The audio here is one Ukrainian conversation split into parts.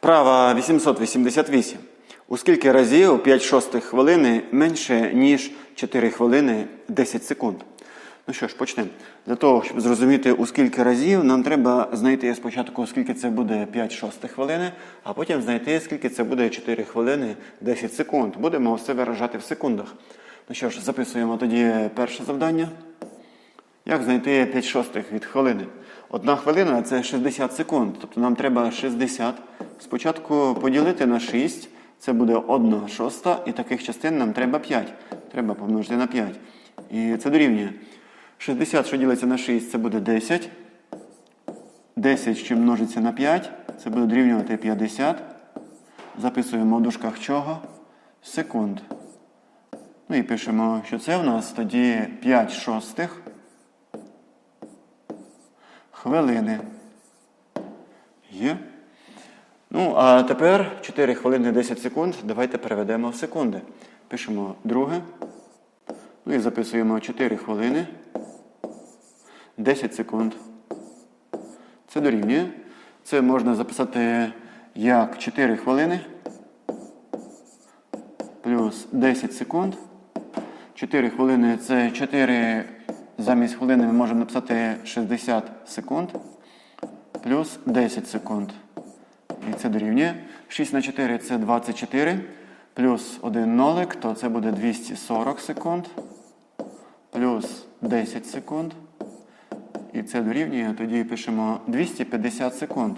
Вправа 888. У скільки разів 5 шостих хвилини менше, ніж 4 хвилини 10 секунд? Ну що ж, почнемо. Для того, щоб зрозуміти, у скільки разів, нам треба знайти спочатку, скільки це буде 5 шостих хвилини, а потім знайти, скільки це буде 4 хвилини 10 секунд. Будемо все виражати в секундах. Ну що ж, записуємо тоді перше завдання. Як знайти 5 шостих від хвилини? Одна хвилина це 60 секунд. Тобто нам треба 60. Спочатку поділити на 6, це буде 1 шоста, і таких частин нам треба 5. Треба помножити на 5. І це дорівнює. 60, що ділиться на 6, це буде 10. 10, що множиться на 5, це буде дорівнювати 50. Записуємо в дужках чого? Секунд. Ну і пишемо, що це в нас тоді 5 шостих хвилини. Є. Ну, а тепер 4 хвилини 10 секунд. Давайте переведемо в секунди. Пишемо друге. Ну і записуємо 4 хвилини 10 секунд. Це дорівнює. Це можна записати як 4 хвилини плюс 10 секунд. 4 хвилини це 4 замість хвилини ми можемо написати 60 секунд плюс 10 секунд. І це дорівнює. 6 на 4 це 24. Плюс 1 нолик, то це буде 240 секунд. Плюс 10 секунд. І це дорівнює. Тоді пишемо 250 секунд.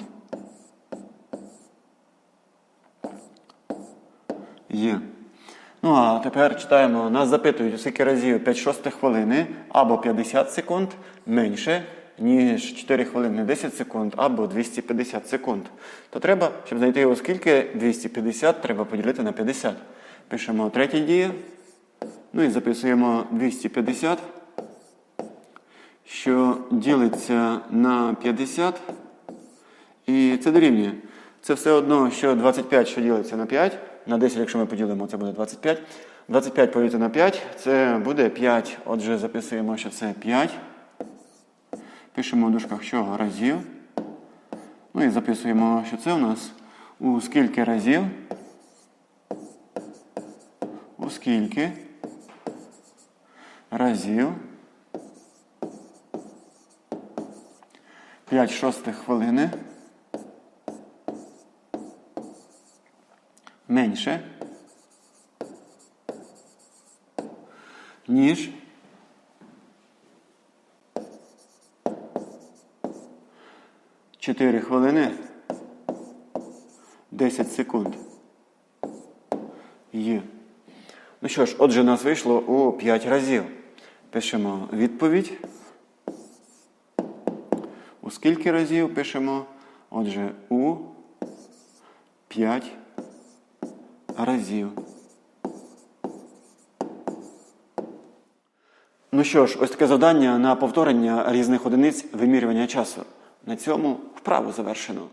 Є. Ну а тепер читаємо. Нас запитують, скільки разів 5 шостих хвилини або 50 секунд менше, ніж 4 хвилини 10 секунд або 250 секунд. То треба, щоб знайти у скільки 250, треба поділити на 50. Пишемо третє діє. Ну і записуємо 250, що ділиться на 50. І це дорівнює. Це все одно, що 25, що ділиться на 5. На 10, якщо ми поділимо, це буде 25. 25 поділити на 5, це буде 5. Отже, записуємо, що це 5. Пишемо в дужках чого разів. Ну і записуємо, що це у нас у скільки разів. У скільки разів 5 шостих хвилини. менше, ніж чотири хвилини 10 секунд. Є. Ну що ж, отже, нас вийшло у 5 разів. Пишемо відповідь. У скільки разів пишемо? Отже, у 5 разів. Ну що ж, ось таке завдання на повторення різних одиниць вимірювання часу. На цьому вправу завершено.